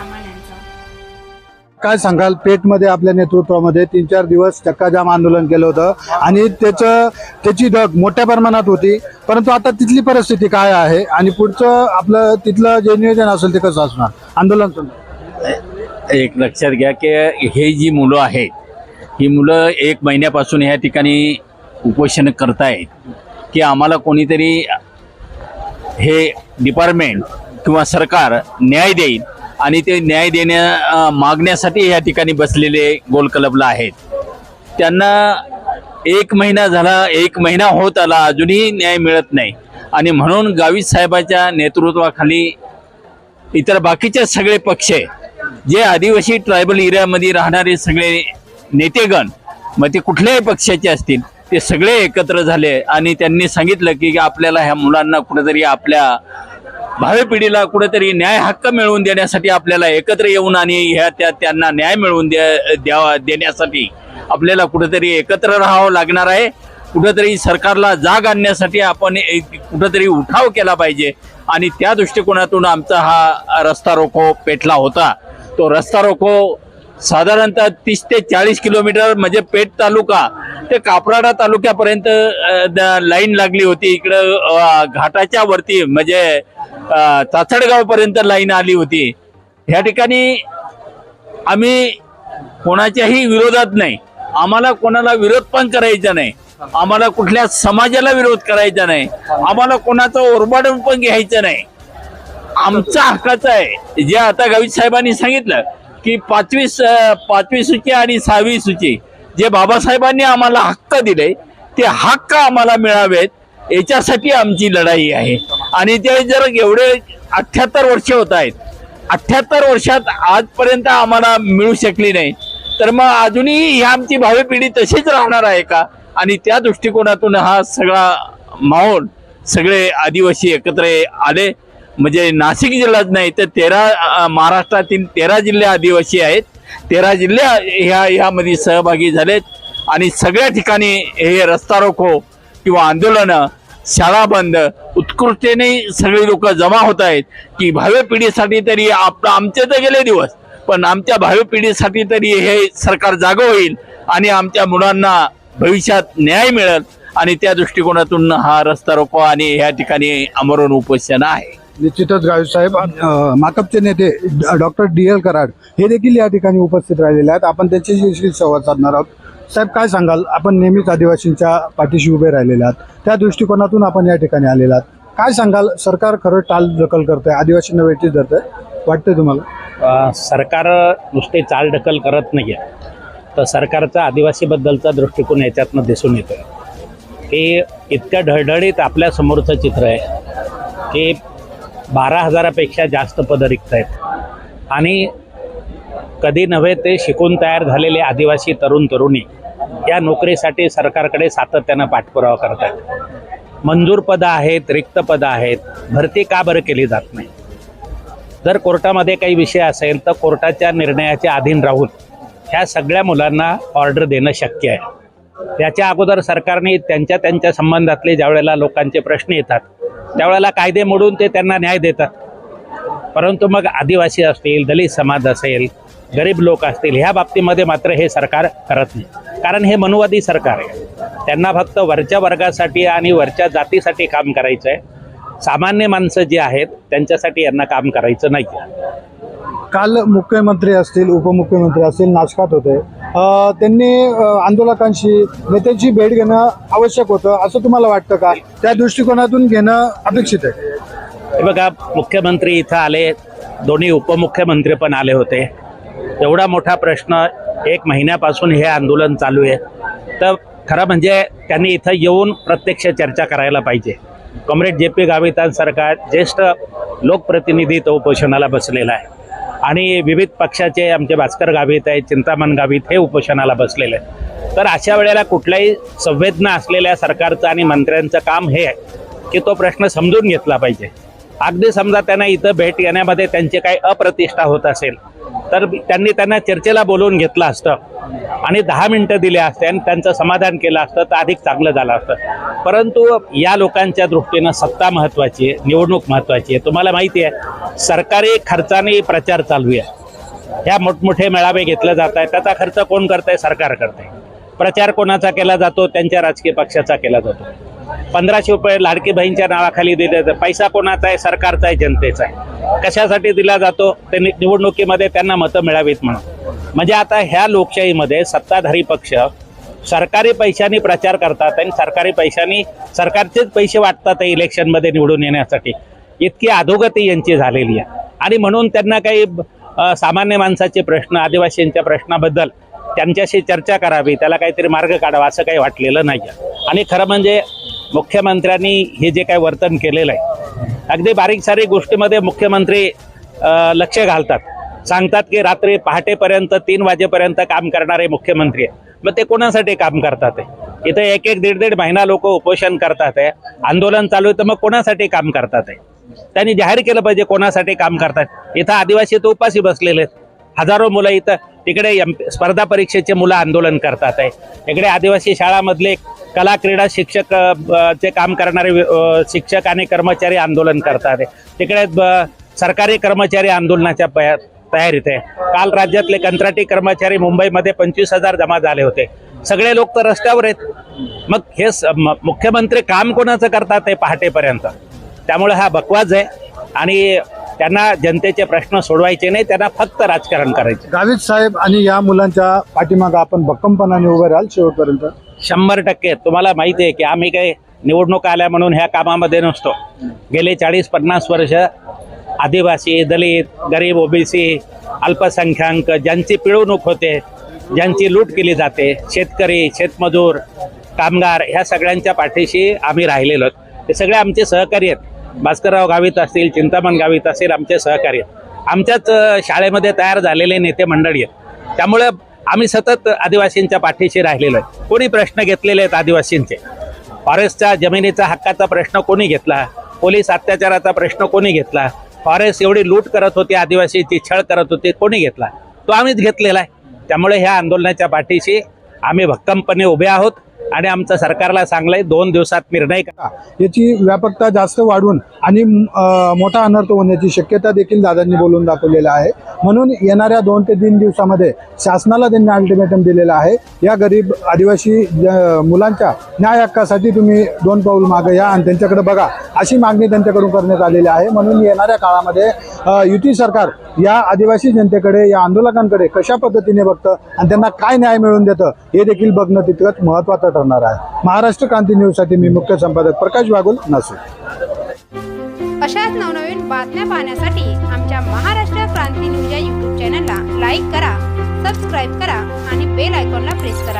सामान्यांचा. काय सांगाल? पेठमध्ये आपल्या नेतृत्वामध्ये तीन चार दिवस चक्काजाम आंदोलन केलं होतं आणि त्याचं त्याची धग मोठ्या प्रमाणात होती. परंतु आता तिथली परिस्थिती काय आहे? आणि पुढचं आपलं तिथलं जे नियोजन असेल ते कसं असणार? आंदोलन. एक लक्षात घ्या की हे जी मुलं आहेत ही मुलं एक महिन्यापासून ह्या ठिकाणी उपोषण करतायत की आम्हाला कोणीतरी हे डिपार्टमेंट किंवा सरकार न्याय देईल आणि ते न्याय देण्या मागण्यासाठी या ठिकाणी बसलेले गोल क्लबला आहेत. त्यांना एक महिना झाला एक महिना होत आला अजूनही न्याय मिळत नाही. आणि म्हणून गावित साहेबाच्या नेतृत्वाखाली इतर बाकीचे सगळे पक्ष जे आदिवासी ट्रायबल एरियामध्ये राहणारे सगळे नेतेगण मग ते कुठल्याही पक्षाचे असतील ते सगळे एकत्र झाले आणि त्यांनी सांगितलं की आपल्याला ह्या मुलांना कुठेतरी आपल्या भावी पिढीला कुठेतरी न्याय हक्क मिळवून देण्यासाठी आपल्याला एकत्र येऊन आणि ह्या त्या त्यांना न्याय मिळवून द्या द्यावा देण्यासाठी आपल्याला कुठेतरी एकत्र राहावं लागणार आहे. कुठेतरी सरकारला जाग आणण्यासाठी आपण एक कुठंतरी उठाव केला पाहिजे. आणि त्या दृष्टिकोनातून आमचा हा रस्ता रोको पेटला होता. तो रस्ता रोको साधारणतः तीस ते चाळीस किलोमीटर म्हणजे पेठ तालुका ते कापराडा तालुक्यापर्यंत द- लाईन लागली होती. इकडं घाटाच्या वरती म्हणजे अ, चाचडगाव पर्यंत लाईन आली होती. ह्या ठिकाणी आम्ही कोणाच्याही विरोधात नाही. आम्हाला कोणाला विरोध पण करायचा नाही. आम्हाला कुठल्या समाजाला विरोध करायचा नाही. आम्हाला कोणाचं ओरबाडून पण घ्यायचं नाही. आमचा हक्काचं आहे. जे आता गावित साहेबांनी सांगितलं की पाचवी स- पाचवी सूची आणि सहावी सूची जे बाबासाहेबांनी आम्हाला हक्क दिले ते हक्क आम्हाला मिळावेत. याच्यासाठी आमची लढाई आहे. आणि ते जर एवढे अठ्ठ्याहत्तर वर्ष होत आहेत अठ्ठ्याहत्तर वर्षात आजपर्यंत आम्हाला मिळू शकली नाही. तर मग अजूनही ही आमची भावी पिढी तशीच राहणार आहे का? आणि त्या दृष्टिकोनातून हा सगळा माहोल सगळे आदिवासी एकत्र आले. म्हणजे नाशिक जिल्हाच नाही तर तेरा महाराष्ट्रातील तेरा जिल्हे आदिवासी आहेत. तेरा जिल्हे ह्या ह्यामध्ये सहभागी झालेत. आणि सगळ्या ठिकाणी हे रस्ता रोको किंवा आंदोलनं शाळा बंद उत्कृष्टेने सगळी लोक जमा होत आहेत की भावी पिढीसाठी तरी आप आमचे तर गेले दिवस पण आमच्या भावी पिढीसाठी तरी हे सरकार जागं होईल आणि आमच्या मुलांना भविष्यात न्याय मिळेल. आणि त्या दृष्टिकोनातून हा रस्ता रोको आणि ह्या ठिकाणी आमरण उपोषण आहे. निश्चितच गावी साहेब माकपचे नेते डॉक्टर डी एल कराड हे देखील या ठिकाणी उपस्थित राहिलेले आहेत. आपण त्यांच्याशी संवाद साधणार आहोत. साहेब काय सांगाल? आपण नेहमीच आदिवासींच्या पाठीशी उभे राहिलेले आहात. त्या दृष्टिकोनातून आपण या ठिकाणी आलेला आहात. काय सांगाल? सरकार खरं टाल दखल करतंय आदिवासींना वेटीस धरतंय. वाटतंय तुम्हाला? सरकार नुसते चाल ढकल करत नाही आहे तर सरकारचा आदिवासीबद्दलचा दृष्टिकोन याच्यातनं दिसून येतो की इतक्या ढळढळीत आपल्या समोरचं चित्र आहे की बारा हजारापेक्षा जास्त पदं रिक्त आहेत आणि कधी नव्हे ते शिकून तयार झालेले आदिवासी तरुण तरुणी या नोकरीसाठी सरकारकडे सातत्यानं पाठपुरावा करतात. मंजूर पदं आहेत रिक्त पदं आहेत भरती का बरं केली जात नाही? जर कोर्टामध्ये काही विषय असेल तर कोर्टाच्या निर्णयाच्या अधीन राहून ह्या सगळ्या मुलांना ऑर्डर देणं शक्य आहे. त्याच्या अगोदर सरकारने त्यांच्या त्यांच्या संबंधातले ज्या वेळेला लोकांचे प्रश्न येतात त्यावेळेला कायदे मोडून ते त्यांना न्याय देतात. परंतु मग आदिवासी असतील दलित समाज असेल गरीब लोक असतील ह्या बाबतीमध्ये मात्र हे सरकार करत नाही. कारण हे मनुवादी सरकार आहे. त्यांना फक्त वरच्या वर्गासाठी आणि वरच्या जातीसाठी काम करायचं आहे सामान्य माणसं जी आहेत त्यांच्यासाठी यांना काम करायचं नाही काल मुख्यमंत्री असतील उपमुख्यमंत्री असतील नाशकात होते. त्यांनी आंदोलकांशी नेत्यांची भेट घेणं आवश्यक होतं असं तुम्हाला वाटतं का? त्या दृष्टिकोनातून घेणं अपेक्षित आहे. हे बघा मुख्यमंत्री इथं आले दोन्ही उपमुख्यमंत्री पण आले होते. एवढा मोठा प्रश्न एक महिन्यापासून हे आंदोलन चालू आहे. तर खरं म्हणजे त्यांनी इथं येऊन प्रत्यक्ष चर्चा करायला पाहिजे. कॉम्रेड जे पी गावितांसारखा ज्येष्ठ लोकप्रतिनिधी तो उपोषणाला बसलेला आहे. आणि विविध पक्षाचे आमचे भास्कर गावित आहेत चिंतामण गावित हे उपोषणाला बसलेले आहेत. तर अशा वेळेला कुठल्याही संवेदना असलेल्या सरकारचं आणि मंत्र्यांचं काम हे आहे की तो प्रश्न समजून घेतला पाहिजे. अगदी समजा त्यांना इथं भेट येण्यामध्ये त्यांची काही अप्रतिष्ठा होत असेल तर त्यांनी त्यांना चर्चेला बोलवून घेतलं असतं. आणि दहा मिनटं दिले असते आणि त्यांचं समाधान केलं असतं तर अधिक चांगलं झालं असतं. परंतु या लोकांच्या दृष्टीनं सत्ता महत्त्वाची आहे निवडणूक महत्त्वाची आहे. तुम्हाला माहिती आहे सरकारी खर्चाने प्रचार चालू आहे. ह्या मोठमोठे मेळावे घेतले जात आहेत. त्याचा खर्च कोण करत आहे सरकार करत आहे प्रचार कोणाचा केला जातो? त्यांच्या राजकीय पक्षाचा केला जातो. पंधराशे रुपये लाडकी बहीणच्या नावाखाली दिले जातात पैसा कोणाचा आहे? सरकारचा आहे जनतेचा आहे. कशासाठी दिला जातो? ते निवडणुकीमध्ये त्यांना मतं मिळावीत म्हणून. म्हणजे आता ह्या लोकशाहीमध्ये सत्ताधारी पक्ष सरकारी पैशांनी प्रचार करतात आणि सरकारी पैशांनी सरकारचेच पैसे वाटतात इलेक्शनमध्ये निवडून येण्यासाठी. इतकी अधोगती यांची झालेली आहे. आणि म्हणून त्यांना काही सामान्य माणसाचे प्रश्न आदिवासींच्या प्रश्नाबद्दल त्यांच्याशी चर्चा करावी त्याला काहीतरी मार्ग काढावा असं काही वाटलेलं नाही आहे आणि खरं म्हणजे मुख्यमंत्र्यांनी हे जे काय वर्तन केलेलं आहे अगदी बारीक सारीक गोष्टीमध्ये मुख्यमंत्री लक्ष घालतात. सांगतात की रात्री पहाटेपर्यंत तीन वाजेपर्यंत काम करणारे मुख्यमंत्री आहे मग ते कोणासाठी काम करतात? आहे इथं एक एक दीड दीड महिना लोक उपोषण करतात. आहे आंदोलन चालू आहे तर मग कोणासाठी काम करतात? आहे त्यांनी जाहीर केलं पाहिजे कोणासाठी काम करतात. इथं आदिवासी तर उपाशी बसलेले आहेत. हजारो मुलं इथं तिकडे एम स्पर्धा परीक्षेचे मुलं आंदोलन करतात आहे. इकडे आदिवासी शाळामधले कला क्रीडा शिक्षक चे काम करणारे शिक्षक आणि कर्मचारी आंदोलन करतात आहे. तिकडे ब- सरकारी कर्मचारी आंदोलनाच्या पया- तयारीत आहे. काल राज्यातले कंत्राटी कर्मचारी मुंबईमध्ये पंचवीस हजार जमा झाले होते. सगळे लोक तर रस्त्यावर आहेत. मग हे स- म- मुख्यमंत्री काम कोणाचं करतात ते पहाटेपर्यंत. त्यामुळे हा बकवास आहे. आणि त्यांना जनतेचे प्रश्न सोडवायचे नाही त्यांना फक्त राजकारण करायचे. गावित साहेब आणि या मुलांच्या पाठीमागं आपण भक्कमपणाने उभे राहाल शेवटपर्यंत. शंभर टक्के. तुम्हाला माहिती आहे की आम्ही काही निवडणूक आल्या म्हणून ह्या कामामध्ये नसतो. गेले चाळीस पन्नास वर्ष आदिवासी दलित गरीब ओबीसी अल्पसंख्याक ज्यांची पिळवणूक होते ज्यांची लूट केली जाते शेतकरी शेतमजूर कामगार ह्या सगळ्यांच्या पाठीशी आम्ही राहिलेलो ते सगळे आमचे सहकारी आहेत. भास्करराव गावित असतील चिंतामण गावित असतील आमचे सहकार्य आमच्याच शाळेमध्ये तयार झालेले नेते मंडळी आहेत. त्यामुळे आम्ही सतत आदिवासींच्या पाठीशी राहिलेलो आहे. कोणी प्रश्न घेतलेले आहेत आदिवासींचे? फॉरेस्टचा जमिनीचा हक्काचा प्रश्न कोणी घेतला? पोलीस अत्याचाराचा प्रश्न कोणी घेतला? फॉरेस्ट एवढी लूट करत होती आदिवासीची छळ करत होती कोणी घेतला? तो आम्हीच घेतलेला आहे. त्यामुळे ह्या आंदोलनाच्या पाठीशी आम्ही भक्कमपणे उभे आहोत. आणि आमचं सरकारला सांगलंय दोन दिवसात निर्णय करा. याची व्यापकता जास्त वाढून आणि मोठा अनर्थ होण्याची शक्यता देखील दादांनी बोलून दाखवलेला आहे. म्हणून येणाऱ्या दोन ते तीन दिवसामध्ये शासनाला त्यांनी अल्टिमेटम दिलेला आहे. या गरीब आदिवासी ज- मुलांच्या न्याय हक्कासाठी तुम्ही दोन पाऊल मागे या आणि त्यांच्याकडे बघा. अशी मागणी त्यांच्याकडून करण्यात आलेली आहे. म्हणून येणाऱ्या काळामध्ये युती सरकार या आदिवासी जनतेकडे या आंदोलकांकडे कशा पद्धतीने बघतं आणि त्यांना काय न्याय मिळवून देतं हे देखील बघणं तितकंच महत्त्वाचं करणार आहे. महाराष्ट्र क्रांती न्यूजसाठी मी मुख्य संपादक प्रकाश वागुल नाशिक. अशाच नवनवीन बातम्या पाहण्यासाठी आमच्या महाराष्ट्र क्रांती न्यूज या युट्यूब चॅनलला लाईक करा सबस्क्राईब करा आणि बेल आयकॉनला प्रेस करा.